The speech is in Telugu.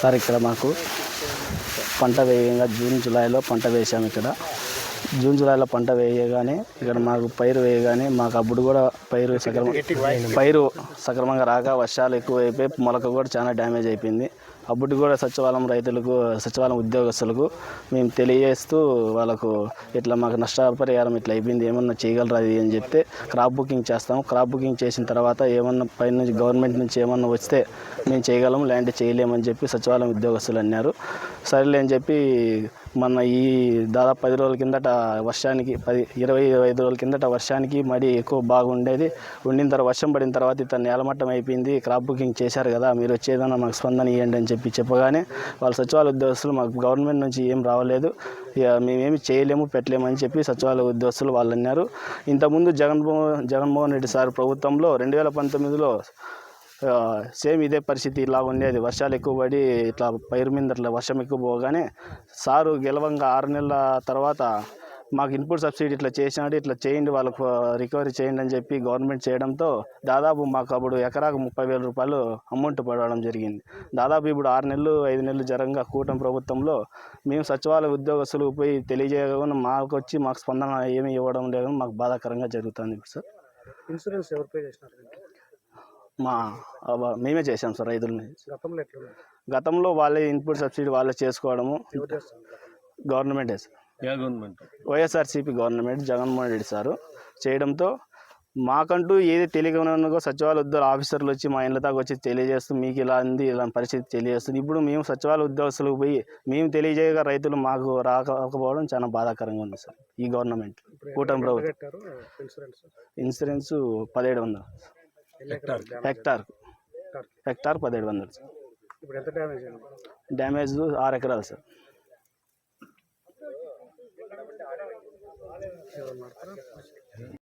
సార్ ఇక్కడ మాకు పంట వేయంగా జూన్ జూలైలో పంట వేసాము ఇక్కడ. జూన్ జూలైలో పంట వేయగానే ఇక్కడ మాకు పైరు వేయగానే మాకు అప్పుడు కూడా పైరు సక్రమ పైరు సక్రమంగా రాక వర్షాలు ఎక్కువ అయిపోయి మొలక కూడా చాలా డ్యామేజ్ అయిపోయింది. అప్పుడు కూడా సచివాలయం రైతులకు సచివాలయం ఉద్యోగస్తులకు మేము తెలియజేస్తూ వాళ్ళకు ఇట్లా మాకు నష్టపరిహారం ఇట్లా అయిపోయింది ఏమన్నా చేయగలరా అది అని చెప్తే క్రాప్ బుకింగ్ చేస్తాము. క్రాప్ బుకింగ్ చేసిన తర్వాత ఏమన్నా పైన నుంచి గవర్నమెంట్ నుంచి ఏమన్నా వస్తే మేము చేయగలము ల్యాండ్ చేయలేమని చెప్పి సచివాలయం ఉద్యోగస్తులు అన్నారు. సరేలే అని చెప్పి మొన్న ఈ దాదాపు పది రోజుల కిందట వర్షానికి పది ఇరవై ఇరవై ఐదు రోజుల కిందట వర్షానికి మడి ఎక్కువ బాగుండేది. ఉండిన తర్వాత వర్షం పడిన తర్వాత ఇతను నేలమట్టం అయిపోయింది. క్రాప్ బుకింగ్ చేశారు కదా మీరు వచ్చేదన్నా మాకు స్పందన ఇవ్వండి అని చెప్పి చెప్పగానే వాళ్ళ సచివాలయ ఉద్యోగస్తులు మాకు గవర్నమెంట్ నుంచి ఏం రావలేదు. ఇక మేమేమి చేయలేము పెట్టలేము అని చెప్పి సచివాలయ ఉద్యోగస్తులు వాళ్ళు అన్నారు. ఇంతకుముందు జగన్మోహన్ జగన్మోహన్ రెడ్డి సార్ ప్రభుత్వంలో రెండు వేల పంతొమ్మిదిలో సేమ్ ఇదే పరిస్థితి ఇలా ఉండేది. వర్షాలు ఎక్కువ పడి ఇట్లా పైరు మీద ఇట్లా వర్షం ఎక్కువ పోగానే సారు గెలవంగా ఆరు నెలల తర్వాత మాకు ఇన్పుట్ సబ్సిడీ ఇట్లా చేసినాడు ఇట్లా చేయండి వాళ్ళకు రికవరీ చేయండి అని చెప్పి గవర్నమెంట్ చేయడంతో దాదాపు మాకు అప్పుడు ఎకరాకు ముప్పై వేల రూపాయలు అమౌంట్ పడడం జరిగింది. దాదాపు ఇప్పుడు ఆరు నెలలు ఐదు నెలలు జరంగా కూటమి ప్రభుత్వంలో మేము సచివాలయ ఉద్యోగస్తులు పోయి తెలియజేయకుండా మాకు వచ్చి మాకు స్పందన ఏమీ ఇవ్వడం లేదు మాకు బాధాకరంగా జరుగుతుంది ఇప్పుడు సార్. ఇన్సూరెన్స్ ఎవరు పే చేసినారు? మా మేమే చేసాం సార్ రైతులని గతంలో వాళ్ళే ఇన్పుట్ సబ్సిడీ వాళ్ళే చేసుకోవడము. ఎవరు చేస్తారు? గవర్నమెంటే YSRCP government Jaganmohan Reddy sir చేయడంతో మాకంటూ ఏది తెలియకనో సచివాలయ ఉద్యోగ ఆఫీసర్లు వచ్చి మా ఇళ్ళ దాకా వచ్చి తెలియజేస్తూ మీకు ఇలా ఉంది ఇలా పరిస్థితి తెలియజేస్తుంది. ఇప్పుడు మేము సచివాలయ ఉద్యోగస్తులకు పోయి మేము తెలియజేయగా రైతులు మాకు రాకపోవడం చాలా బాధాకరంగా ఉంది సార్ ఈ గవర్నమెంట్ కూటమి ప్రభుత్వం. ఇన్సూరెన్స్? ఇన్సూరెన్స్ పదిహేడు వందలు. హెక్టార్. హెక్టార్. పదిహేడు వందలు సార్. ఇప్పుడు ఎంత డ్యామేజ్ అయింది? డ్యామేజ్ ఆరు ఎకరాలు సార్. ఎవరు మాట్లాడతారా